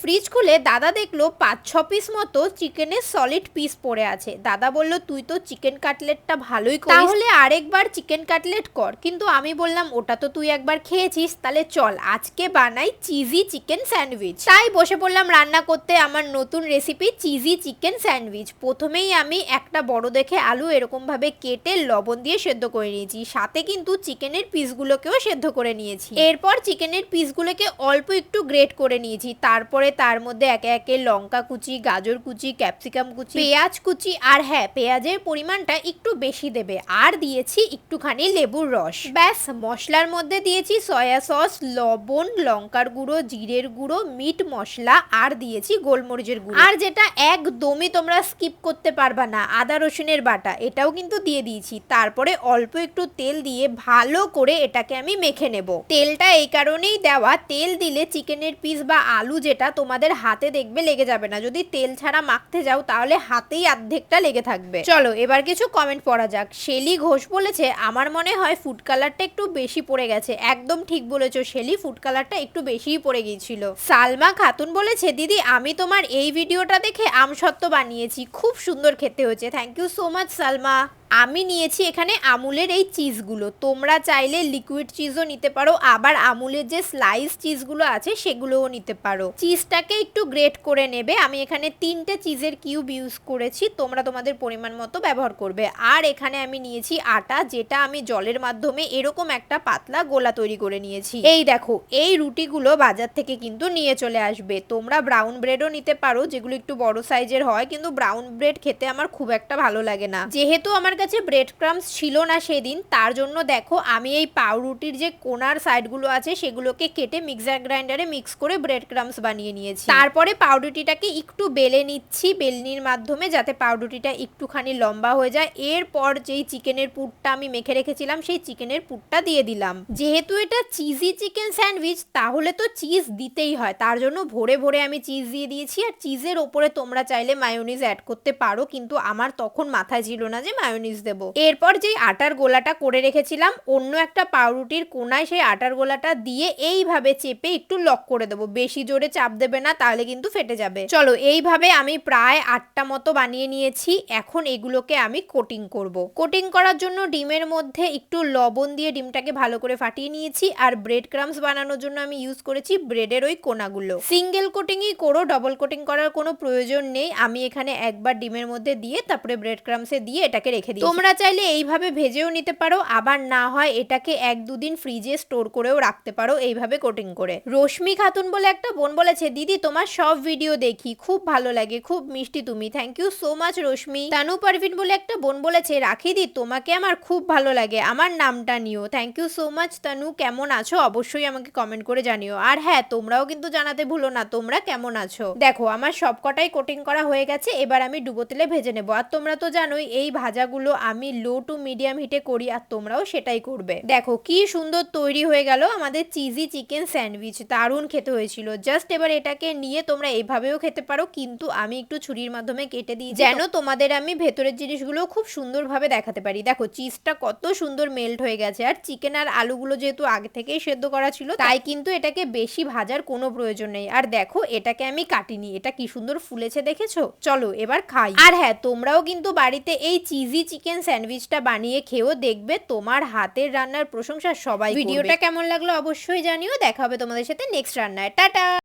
Fridge খুলে দাদা দেখল পাঁচ, ছ পিস মতো চিকেনের সলিড পিস পড়ে আছে। দাদা বলল, তুই তো চিকেন কাটলেটটা ভালোই করিস। তাহলে আরেকবার চিকেন কাটলেট কর। কিন্তু আমি বললাম, ওটা তো তুই একবার খেয়েছিস। তাহলে চল, আজকে বানাই চিজি চিকেন স্যান্ডউইচ তাই বসে পড়লাম রান্না করতে আমার নতুন রেসিপি চিজি চিকেন স্যান্ডউইচ প্রথমেই আমি একটা বড় দেখে আলু এরকম ভাবে কেটে লবণ দিয়ে সেদ্ধ করে নিয়েছি। সাথে কিন্তু চিকেনের পিসগুলোকেও সেদ্ধ করে নিয়েছি। এরপর চিকেনের পিসগুলোকে অল্প একটু গ্রেট করে নিয়েছি। তারপরে তার মধ্যে একে একে লঙ্কা কুচি, গাজর কুচি, ক্যাপসিকাম কুচি, পেঁয়াজ কুচি আর হ্যাঁ পেঁয়াজের পরিমাণটা একটু বেশি দেবে। আর দিয়েছি একটুখানি লেবুর রস। ব্যাস, মশলার মধ্যে দিয়েছি সয়া সস, লবণ, লঙ্কার গুঁড়ো, জিরের গুঁড়ো, মিট মশলা আর দিয়েছি গোলমরিচের গুঁড়ো। আর যেটা একদমই তোমরা স্কিপ করতে পারবা না, আদা রসুনের বাটা, এটাও কিন্তু দিয়ে দিয়েছি। তারপরে অল্প একটু তেল দিয়ে ভালো করে এটাকে আমি মেখে নেব। তেলটা এই কারণেই দেওয়া, তেল দিলে চিকেনের পিস বা আলু যেটা তোমাদের হাতে দেখবে, লেগে যাবে না। যদি তেল ছাড়া মাখতে যাও, তাহলে হাতেই অর্ধেকটা লেগে থাকবে। চলো, এবার কিছু কমেন্ট পড়া যাক। শেলি ঘোষ বলেছে, আমার মনে হয় ফুড কালারটা একটু বেশি পড়ে গেছে। একদম ঠিক বলেছ শেলি ফুড কালারটা একটু বেশিই পড়ে গিয়েছিল। সালমা খাতুন বলেছে, দিদি, আমি তোমার এই ভিডিওটা দেখে আমসত্ত্ব বানিয়েছি। খুব সুন্দর খেতে হয়েছে। Thank you so much Salma. আমি নিয়েছি এখানে আমুলের এই চিজগুলো। তোমরা চাইলে লিকুইড চিজও নিতে পারো, আবার আমুলের যে স্লাইস চিজগুলো আছে সেগুলোও নিতে পারো। চিজটাকে একটু গ্রেট করে নেবে। আমি এখানে তিনটে চিজের কিউব ইউজ করেছি, তোমরা তোমাদের পরিমাণ মতো ব্যবহার করবে। আর এখানে আমি নিয়েছি আটা, যেটা আমি জলের মাধ্যমে এরকম একটা পাতলা গোলা তৈরি করে নিয়েছি। এই দেখো, এই রুটিগুলো বাজার থেকে কিন্তু নিয়ে চলে আসবে। তোমরা ব্রাউন ব্রেডও নিতে পারো, যেগুলো একটু বড় সাইজের হয়, কিন্তু ব্রাউন ব্রেড খেতে আমার খুব একটা ভালো লাগে না। যেহেতু আমার কাছে ব্রেড ক্রামস ছিল না সেদিন, তার জন্য দেখো আমি এই পাউরুটির যে কোনার সাইডগুলো আছে, সেগুলোকে কেটে মিক্সার গ্রাইন্ডারে মিক্স করে ব্রেড ক্রামস বানিয়ে নিয়েছি। তারপরে পাউরুটিটাকে একটু বেলে নিচ্ছি, বেলনির মাধ্যমে যাতে পাউরুটিটা একটুখানি লম্বা হয়ে যায়। এরপর যেই চিকেনের পুরটা আমি মেখে রেখেছিলাম, সেই চিকেনের পুরটা দিয়ে দিলাম। যেহেতু এটা চিজি চিকেন স্যান্ডউইচ তাহলে তো চিজ দিতেই হয়। তার জন্য ভরে ভরে আমি চিজ দিয়ে দিয়েছি। আর চিজের ওপরে তোমরা চাইলে মায়োনিজ অ্যাড করতে পারো, কিন্তু আমার তখন মাথায় ছিল না যে মায়োনিজ দেব। এরপর যেই আটার গোলাটা করে রেখেছিলাম, অন্য একটা পাউরুটির কোনায় সেই আটার গোলাটা দিয়ে এইভাবে চেপে একটু লক করে দেবো। বেশি জোরে চাপ দেবে না, তাহলে কিন্তু ফেটে যাবে। চলো, এইভাবে আমি প্রায় আটটা মতো বানিয়ে নিয়েছি। এখন এগুলোকে আমি কোটিং করব। কোটিং করার জন্য ডিমের মধ্যে একটু লবণ দিয়ে ডিমটাকে ভালো করে ফাটিয়ে নিয়েছি, আর ব্রেড ক্রামস বানানোর জন্য আমি ইউজ করেছি ব্রেডের ওই কোনাগুলো। সিঙ্গেল কোটিংই করো ডবল কোটিং করার কোনো প্রয়োজন নেই। আমি এখানে একবার ডিমের মধ্যে দিয়ে, তারপরে ব্রেড ক্রামসে দিয়ে এটাকে রেখে দিই তোমরা চাইলে এইভাবে ভেজেও নিতে পারো, আবার না হয় এটাকে এক দুদিন ফ্রিজে স্টোর করেও রাখতে পারো এইভাবে কোটিং করে। রশ্মি খাতুন বলে একটা বোন বলেছে, দিদি, তোমার সব ভিডিও দেখি, খুব ভালো লাগে, খুব মিষ্টি তুমি thank you so much Rashmi. Tanu Parvin বলে একটা বোন বলেছে, রাখি দি, তোমাকে আমার খুব ভালো লাগে, আমার নামটা নিও thank you so much Tanu, কেমন আছো? অবশ্যই আমাকে কমেন্ট করে জানিও। আর হ্যাঁ তোমরাও কিন্তু জানাতে ভুলো না, তোমরা কেমন আছো? দেখো, আমার সব কটাই কোটিং করা হয়ে গেছে, এবার আমি ডুবো তেলে ভেজে নেব। আর তোমরা তো জানোই, এই ভাজাগুলো আমি লো টু মিডিয়াম হিটে করি আর তোমরাও সেটাই করবে। দেখো কি সুন্দর তৈরি হয়ে গেল আমাদের চিজি চিকেন স্যান্ডউইচ দারুণ খেতে হয়েছিল। জাস্ট এবার এটাকে নিয়ে তোমরা এভাবেও খেতে পারো, কিন্তু আমি একটু ছুরির মাধ্যমে কেটে দিই। যেন তোমাদের আমি ভেতরের জিনিসগুলো খুব সুন্দরভাবে দেখাতে পারি। দেখো চিজটা কত সুন্দর মেল্ট হয়ে গেছে। আর চিকেন আর আলুগুলো যেহেতু আগে থেকেই সেদ্ধ করা ছিল, তাই কিন্তু এটাকে বেশি ভাজার কোনো প্রয়োজন নেই। আর দেখো এটাকে আমি কাটিনি। এটা কি সুন্দর ফুলেছে দেখেছ? চলো এবার খাই। আর হ্যাঁ তোমরাও কিন্তু বাড়িতে এই চিজি চিকেন স্যান্ডউইচটা বানিয়ে খেয়েও দেখবে তোমার হাতের রান্নার প্রশংসা সবাই ভিডিওটা কেমন লাগল অবশ্যই জানিও। দেখা হবে তোমাদের সাথে নেক্সট রান্নায়। টাটা!